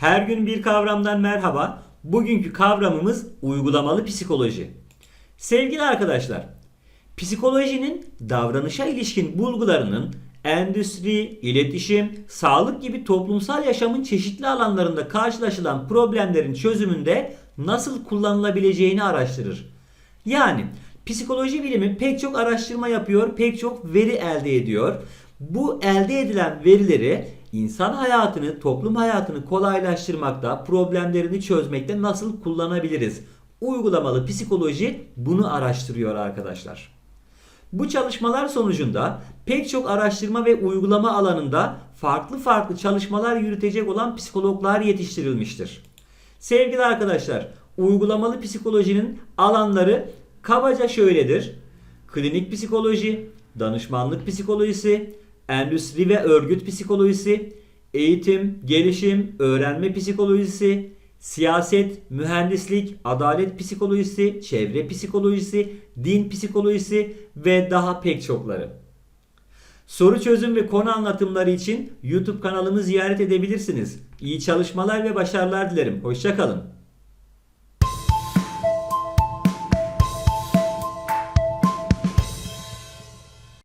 Her gün bir kavramdan merhaba. Bugünkü kavramımız uygulamalı psikoloji. Sevgili arkadaşlar, psikolojinin davranışa ilişkin bulgularının endüstri, iletişim, sağlık gibi toplumsal yaşamın çeşitli alanlarında karşılaşılan problemlerin çözümünde nasıl kullanılabileceğini araştırır. Yani psikoloji bilimi pek çok araştırma yapıyor, pek çok veri elde ediyor. Bu elde edilen verileri insan hayatını, toplum hayatını kolaylaştırmakta, problemlerini çözmekte nasıl kullanabiliriz? Uygulamalı psikoloji bunu araştırıyor arkadaşlar. Bu çalışmalar sonucunda pek çok araştırma ve uygulama alanında farklı farklı çalışmalar yürütecek olan psikologlar yetiştirilmiştir. Sevgili arkadaşlar, uygulamalı psikolojinin alanları kabaca şöyledir. Klinik psikoloji, danışmanlık psikolojisi, endüstri ve örgüt psikolojisi, eğitim, gelişim, öğrenme psikolojisi, siyaset, mühendislik, adalet psikolojisi, çevre psikolojisi, din psikolojisi ve daha pek çokları. Soru çözüm ve konu anlatımları için YouTube kanalımı ziyaret edebilirsiniz. İyi çalışmalar ve başarılar dilerim. Hoşçakalın.